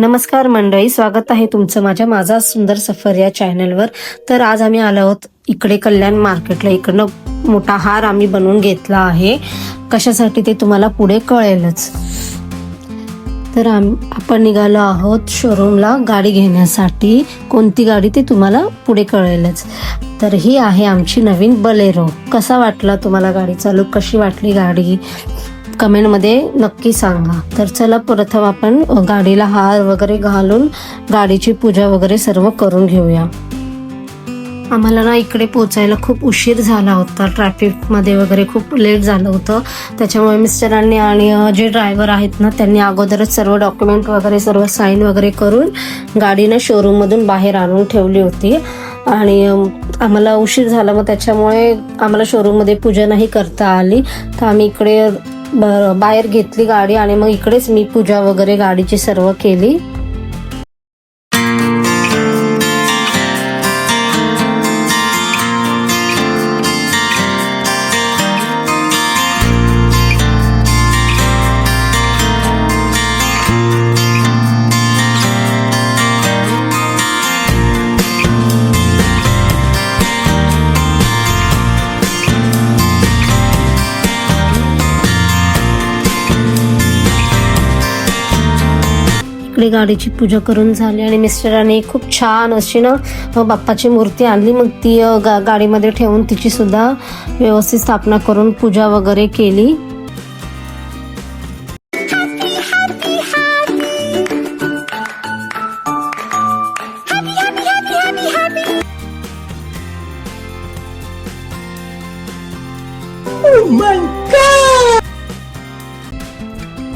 नमस्कार मंडळी स्वागत आहे तुमचं माझ्या माझा सुंदर सफर या चॅनलवर. तर आज आम्ही आलो आहोत इकडे कल्याण मार्केटला. इकडनं मोठा हार आम्ही बनवून घेतला आहे. कशासाठी ते तुम्हाला पुढे कळेलच. तर आम आपण निघालो आहोत शोरूमला गाडी घेण्यासाठी. कोणती गाडी ते तुम्हाला पुढे कळेलच. तर ही आहे आमची नवीन बलेरो कसा वाटला तुम्हाला गाडीचा लुक कशी वाटली गाडी? कमेंटमध्ये नक्की सांगा. तर चला प्रथम आपण गाडीला हार वगैरे घालून गाडीची पूजा वगैरे सर्व करून घेऊया. आम्हाला ना इकडे पोचायला खूप उशीर झाला होता. ट्रॅफिकमध्ये वगैरे खूप लेट झालं होतं. त्याच्यामुळे मिस्टरांनी आणि जे ड्रायव्हर आहेत ना त्यांनी अगोदरच सर्व डॉक्युमेंट वगैरे सर्व साईन वगैरे करून गाडीनं शोरूममधून बाहेर आणून ठेवली होती. आणि आम्हाला उशीर झाला. मग त्याच्यामुळे आम्हाला शोरूममध्ये पूजा नाही करता आली. तर आम्ही इकडे बरं बाहेर घेतली गाडी आणि मग इकडेच मी पूजा वगैरे गाडीची सर्व केली. इकडे गाडीची पूजा करून झाली आणि मिस्टरांनी खूप छान अशी ना बाप्पाची मूर्ती आणली. मग ती गा- गाडीमध्ये ठेवून तिची सुद्धा व्यवस्थित स्थापना करून पूजा वगैरे केली.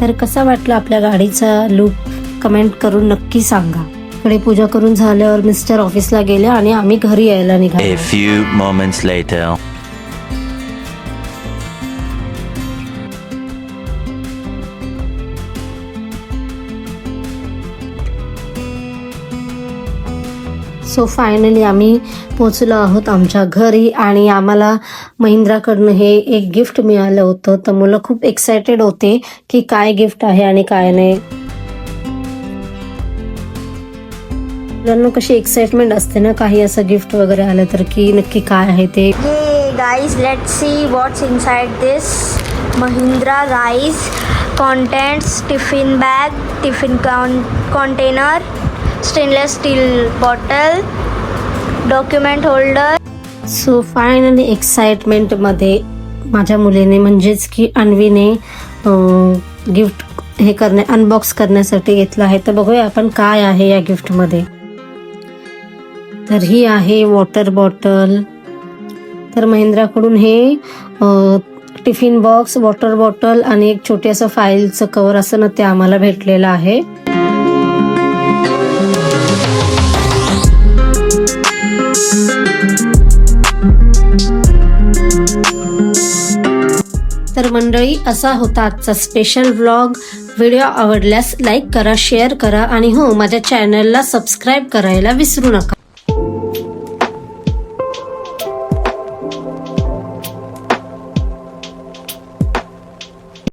तर कसा वाटला आपल्या गाडीचा लुक कमेंट करून नक्की सांगा. इकडे पूजा करून झाल्यावर मिस्टर ऑफिसला गेले आणि आम्ही घरी यायला A निघालो few moments later. So finally आम्ही पोचलो आहोत आमच्या घरी आणि आम्हाला महिंद्राकडनं हे एक गिफ्ट मिळालं होतं. तर मुलं खूप एक्सायटेड होते की काय गिफ्ट आहे आणि काय नाही. मुलांना कशी एक्साइटमेंट असते ना? काही असं गिफ्ट वगैरे आलं तर की नक्की काय आहे ते? let's see what's inside this. Mahindra Rise contents tiffin bag, tiffin con- container, stainless steel bottle, document holder. So finally एक्साइटमेंटमध्ये माझ्या मुलीने म्हणजेच की अन्वीने गिफ्ट हे करणे अनबॉक्स करण्यासाठी घेतलं आहे. तर बघूया आपण काय आहे या गिफ्टमध्ये तर ही आहे वॉटर बॉटल तर महिंद्राकडून हे टिफिन बॉक्स वॉटर बॉटल आणि एक छोटे असं फाईलचं कवर असं ना ते आम्हाला भेटलेलं आहे. तर मंडळी असा होता आजचा स्पेशल व्लॉग व्हिडिओ आवडल्यास लाईक करा शेअर करा आणि हो माझ्या चॅनलला सबस्क्राईब करायला विसरू नका.